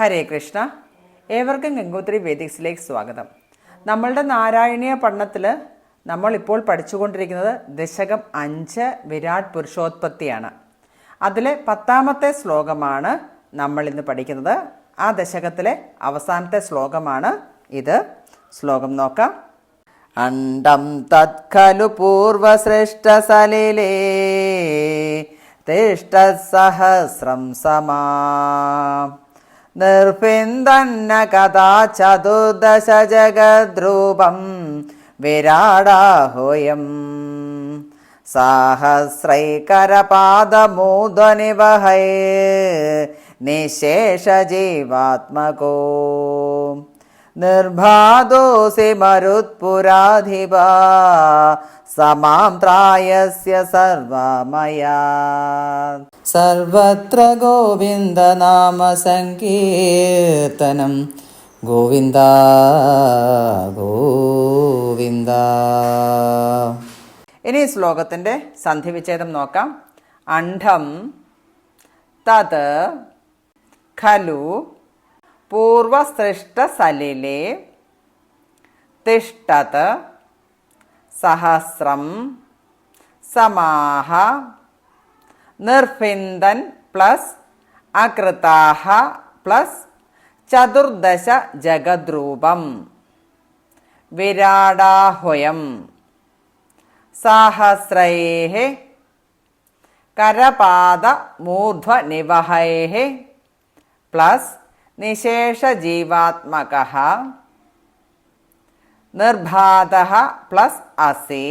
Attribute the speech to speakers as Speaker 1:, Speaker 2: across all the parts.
Speaker 1: ഹരേ കൃഷ്ണ. ഏവർക്കും ഗംഗോത്രി വേദിക്സിലേക്ക് സ്വാഗതം. നമ്മളുടെ നാരായണീയ പഠനത്തിൽ നമ്മൾ ഇപ്പോൾ പഠിച്ചുകൊണ്ടിരിക്കുന്നത് ദശകം അഞ്ച് വിരാട് പുരുഷോത്പത്തിയാണ്. അതിലെ പത്താമത്തെ ശ്ലോകമാണ് നമ്മൾ ഇന്ന് പഠിക്കുന്നത്. ആ ദശകത്തിലെ അവസാനത്തെ ശ്ലോകമാണ് ഇത്. ശ്ലോകം നോക്കാം. അണ്ടം തത്ഖലു തിഷ്ട സഹസ്രം സമാ നിർഭിന്ദന്ന കഥാ ചതുർദശ ജഗദ്രൂപം വിരാടാഹോയം. സാഹസ്രൈകരപാദമൂദനിവഹൈ നിശേഷജീവാത്മകോ നിർഭാദോസി മരുത്പുരാധിപ സമാം ത്രായസ്യ സർവമയാ. സർവത്ര സങ്കീർത്തനം. ഗോവിന്ദ ഗോവിന്ദ. ഇനി ശ്ലോകത്തിന്റെ ശ്ലോകത്തിന്റെ സന്ധിവിച്ഛേദം നോക്കാം. അണ്ഡം തത് ഖലു പൂർവസൃഷ്ടസലിലെ തിഷ്ടത് സഹസ്രം സമാഹ നിർഫിന്ദൻ പ്ലസ് അകൃതാഹ പ്ലസ് ചതുർദശ ജഗദ്രൂപം വിരാടാഹുയം സാഹസ്രേ കരപാദ മൂർധ്വനിവഹൈः പ്ലസ് നിശേഷജീവാത്മകः നിർഭാത പ്ലസ് അസി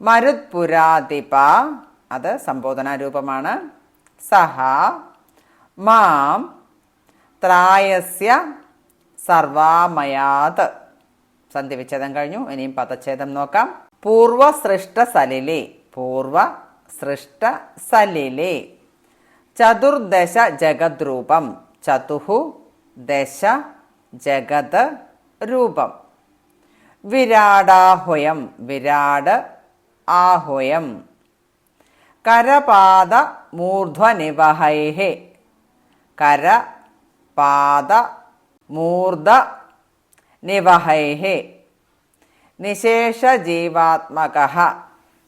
Speaker 1: മരുത്പുരാതിപ. അത് സംബോധനാ രൂപമാണ് സഹ മാം ത്രായസ്യ സർവാമയാത്. സന്ധിവിച്ഛേദം കഴിഞ്ഞു. ഇനിയും പദച്ഛേദം നോക്കാം. പൂർവസൃഷ്ട സലിലെ പൂർവ സൃഷ്ട സലിലെ ചതുർദശ ജഗദ്രൂപം. ചതുഹു ദശ ജഗത് രൂപം. വിരാടാഹുയം വിരാട് ആഹുയം. കരപാദ മൂർധ്വനിവഹൈഹേ. കര പാദ മൂർധ നിശേഷ ജീവാത്മക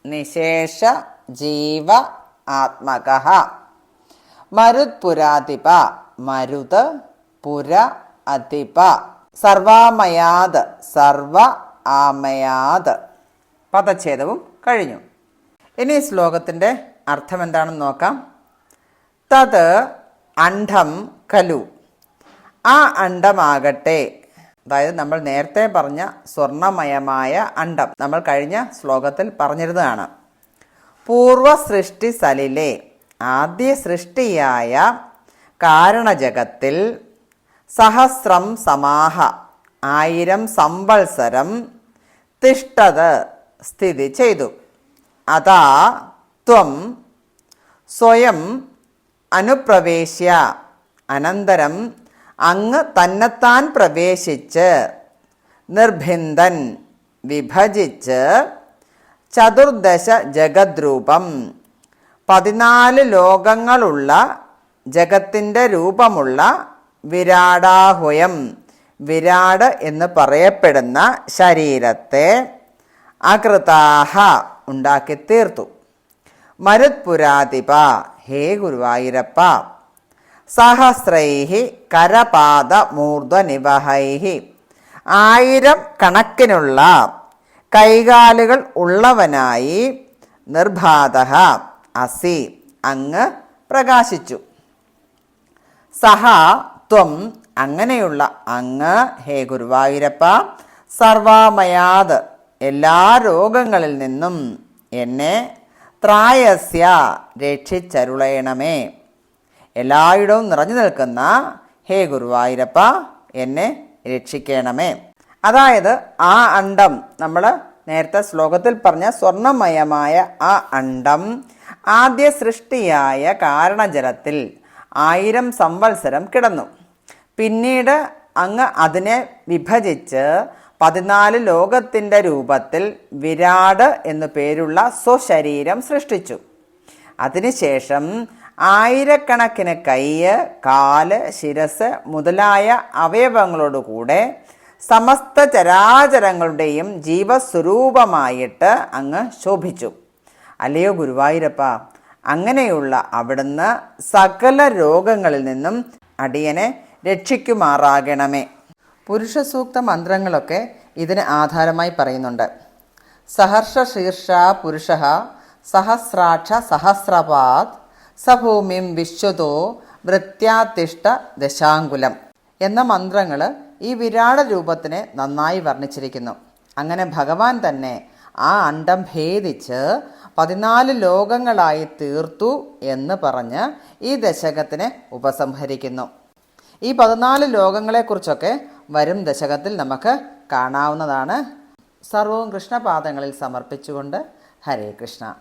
Speaker 1: നിശേഷ ജീവ ആത്മക മരുത്പുരാതിപ മരുത് പുര അതിപ. സർവാമയാത് സർവ ആമയാത്. പദച്ഛേദവും കഴിഞ്ഞു. ഇനി ശ്ലോകത്തിന്റെ അർത്ഥം എന്താണെന്ന് നോക്കാം. തത് അണ്ഡം കലു. ആ അണ്ഡമാകട്ടെ. അതായത് നമ്മൾ നേരത്തെ പറഞ്ഞ സ്വർണമയമായ അണ്ഡം നമ്മൾ കഴിഞ്ഞ ശ്ലോകത്തിൽ പറഞ്ഞിരുന്നതാണ്. പൂർവ സൃഷ്ടി സലിലെ. ആദ്യ സൃഷ്ടിയായ കാരണജഗത്തിൽ സഹസ്രം സമാഹ ആയിരം സംവത്സരം തിഷ്ടത് സ്ഥിതി ചെയ്തു. അതാ ത്വം സ്വയം അനുപ്രവേശ്യ അനന്തരം അങ്ങ് തന്നെത്താൻ പ്രവേശിച്ച് നിർഭിന്ദൻ വിഭജിച്ച് ചതുർദശ ജഗദ്രൂപം. പതിനാല് ലോകങ്ങളുള്ള ജഗത്തിന്റെ രൂപമുള്ള വിരാടാഹുയം വിരാട് എന്ന് പറയപ്പെടുന്ന ശരീരത്തെ അകൃതാഹ ഉണ്ടാക്കി തീർത്തു മരുത്പുരാതിപ ഹേ ഗുരുവായൂരപ്പ. സഹസ്രൈഹി കരപാദ മൂർധനിവഹൈഹി. ആയിരം കണക്കിനുള്ള കൈകാലുകൾ ഉള്ളവനായി നിർബാധ അസി അങ്ങ് പ്രകാശിച്ചു. സഹ ത്വം അങ്ങനെയുള്ള അങ്ങ് ഹേ ഗുരുവായൂരപ്പ സർവാമയാത് എല്ലാ രോഗങ്ങളിൽ നിന്നും എന്നെ ത്രായസ്യ രക്ഷിച്ചരുളയണമേ. എല്ലായിടവും നിറഞ്ഞു നിൽക്കുന്ന ഹേ ഗുരുവായൂരപ്പ എന്നെ രക്ഷിക്കണമേ. അതായത് ആ അണ്ടം നമ്മൾ നേരത്തെ ശ്ലോകത്തിൽ പറഞ്ഞ സ്വർണമയമായ ആ അണ്ടം ആദ്യ സൃഷ്ടിയായ കാരണജലത്തിൽ ആയിരം സംവത്സരം കിടന്നു. പിന്നീട് അങ്ങ് അതിനെ വിഭജിച്ച് പതിനാല് ലോകത്തിന്റെ രൂപത്തിൽ വിരാട് എന്നു പേരുള്ള സ്വശരീരം സൃഷ്ടിച്ചു. അതിനുശേഷം ആയിരക്കണക്കിന് കൈയ് കാൽ ശിരസ് മുതലായ അവയവങ്ങളോടുകൂടെ സമസ്ത ചരാചരങ്ങളുടെയും ജീവസ്വരൂപമായിട്ട് അങ്ങ് ശോഭിച്ചു. അല്ലയോ ഗുരുവായൂരപ്പ അങ്ങനെയുള്ള അവിടുന്ന് സകല രോഗങ്ങളിൽ നിന്നും അടിയനെ രക്ഷിക്കുമാറാകണമേ. പുരുഷ സൂക്ത മന്ത്രങ്ങളൊക്കെ ഇതിന് ആധാരമായി പറയുന്നുണ്ട്. സഹർഷ ശീർഷ പുരുഷ സഹസ്രാക്ഷ സഹസ്രപാത് സഭൂമിം വിശ്വതോ വൃത്യാതിഷ്ഠ ദശാങ്കുലം എന്ന മന്ത്രങ്ങൾ ഈ വിരാട രൂപത്തിനെ നന്നായി വർണിച്ചിരിക്കുന്നു. അങ്ങനെ ഭഗവാൻ തന്നെ ആ അണ്ടം ഭേദിച്ച് പതിനാല് ലോകങ്ങളായി തീർത്തു എന്ന് പറഞ്ഞ് ഈ ദശകത്തിനെ ഉപസംഹരിക്കുന്നു. ഈ പതിനാല് ലോകങ്ങളെക്കുറിച്ചൊക്കെ വരും ദശകത്തിൽ നമുക്ക് കാണാവുന്നതാണ്. സർവവും കൃഷ്ണപാദങ്ങളിൽ സമർപ്പിച്ചുകൊണ്ട് ഹരേ കൃഷ്ണ.